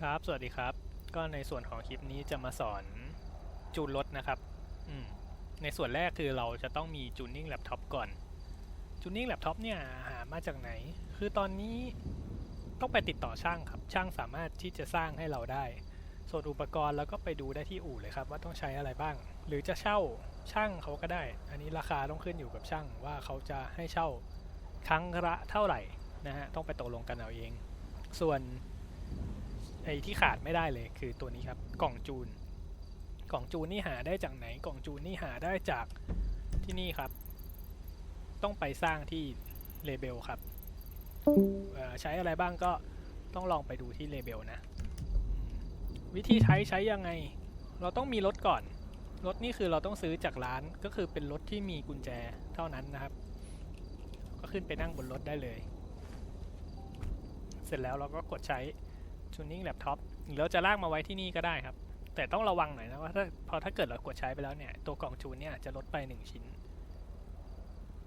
ครับ สวัสดีครับ ก็ในส่วนของคลิปนี้จะมาสอนจูนรถนะครับ อืม ในส่วนแรกคือเราจะต้องมีจูนนิ่งแล็ปท็อปก่อน จูนนิ่งแล็ปท็อปเนี่ยหามาจากไหน คือตอนนี้ต้องไปติดต่อช่างครับ ช่างสามารถที่จะสร้างให้เราได้ ส่วนอุปกรณ์แล้วก็ไปดูได้ที่อู่เลยครับ ว่าต้องใช้อะไรบ้าง หรือจะเช่าช่างเขาก็ได้ อันนี้ราคาต้องขึ้นอยู่กับช่างว่าเขาจะให้เช่าครั้งละเท่าไหร่นะฮะ ต้องไปตกลงกันเอาเอง ส่วน ไอ้ที่ขาดไม่ได้เลยคือตัวนี้ครับ กล่องจูน กล่องจูนนี่หาได้จากไหน กล่องจูนนี่หาได้จากที่นี่ครับ ต้องไปสร้างที่เลเบลครับใช้อะไรบ้างก็ต้องลองไปดูที่เลเบลนะ วิธีใช้ใช้ยังไง เราต้องมีรถก่อน รถนี่คือเราต้องซื้อจากร้านก็คือเป็นรถที่มีกุญแจเท่านั้นนะครับ ก็ขึ้นไปนั่งบนรถได้เลย เสร็จแล้วเราก็กดใช้ tuning laptop หรือเราจะลากมาไว้ที่นี่ก็ได้ครับ แต่ต้องระวังหน่อยนะว่าถ้าพอถ้าเกิดเรากดใช้ไปแล้วเนี่ย ตัวกล่องจูนเนี่ยจะลดไปหนึ่งชิ้น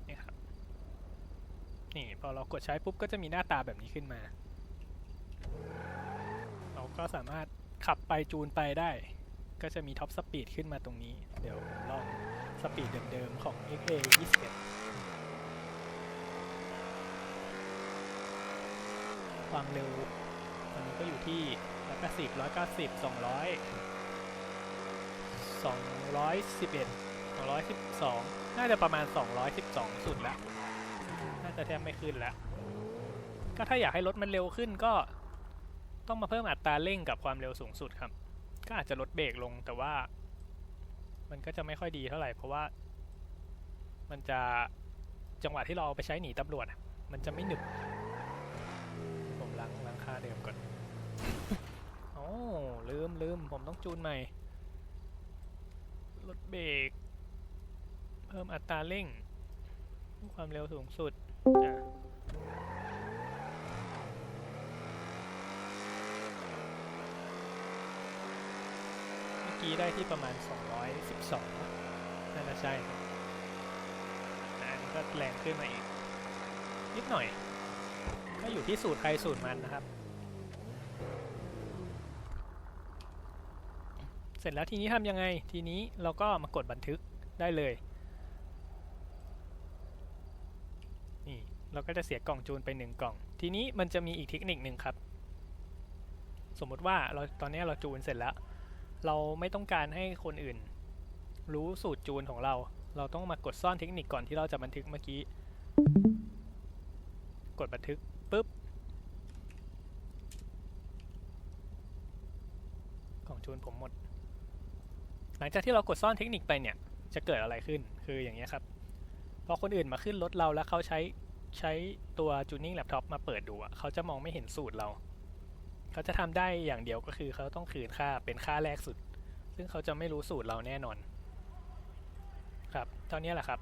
นี่ครับนี่พอเรากดใช้ปุ๊บก็จะมีหน้าตาแบบนี้ขึ้นมา เราก็สามารถขับไปจูนไปได้ ก็จะมีท็อปสปีดขึ้นมาตรงนี้ เดี๋ยวลองสปีดเดิมๆของ XA 21ความเร็ว อนนี้ก็อยู่ที่ร้อยแปดสิบร้อยเก้าสิบสองร้อยสองร้อยสิบเอ็ดสองร้อยสิบสองน่าจะประมาณสองร้อยสิบสองสุดแล้วน่าจะแทบไม่ขึ้นแล้วก็ถ้าอยากให้รถมันเร็วขึ้นก็ต้องมาเพิ่มอัตราเร่งกับความเร็วสูงสุดครับ ก็อาจจะลดเบรกลงแต่ว่า มันก็จะไม่ค่อยดีเท่าไหร่เพราะว่า มันจะจังหวะที่เราเอาไปใช้หนีตำรวจมันจะไม่หนึบผมล้างล้างค่าเดิมก่อน โอ้ลืมลืมผมต้องจูนใหม่ ลดเบรก เพิ่มอัตราเร่ง ความเร็วสูงสุดอะเมื่อกี้ได้ที่ประมาณ 212น่าจะใช่ครับอะอันนี้ก็แรงขึ้นมาอีก นิดหน่อย ก็อยู่ที่สูตรใครสูตรมันนะครับ เสร็จแล้วทีนี้ทำยังไงทีนี้เราก็มากดบันทึกได้เลยนี่เราก็จะเสียกล่องจูนไปหนึ่งกล่อง ทีนี้มันจะมีอีกเทคนิคหนึ่งครับ สมมติว่าเราตอนนี้เราจูนเสร็จแล้ว เราไม่ต้องการให้คนอื่น รู้สูตรจูนของเรา เราต้องมากดซ่อนเทคนิคก่อนที่เราจะบันทึกเมื่อกี้ กดบันทึกปุ๊บกล่องจูนผมหมด หลังจากที่เรากดซ่อนเทคนิคไปเนี่ย จะเกิดอะไรขึ้น คืออย่างเงี้ยครับ พอคนอื่นมาขึ้นรถเราแล้วเขาใช้ใช้ตัวจูนิ่งแล็ปท็อปมาเปิดดูเขาจะมองไม่เห็นสูตรเรา เขาจะทำได้อย่างเดียวก็คือเขาต้องคืนค่าเป็นค่าแรกสุด ซึ่งเขาจะไม่รู้สูตรเราแน่นอน ครับ เท่านี้แหละครับ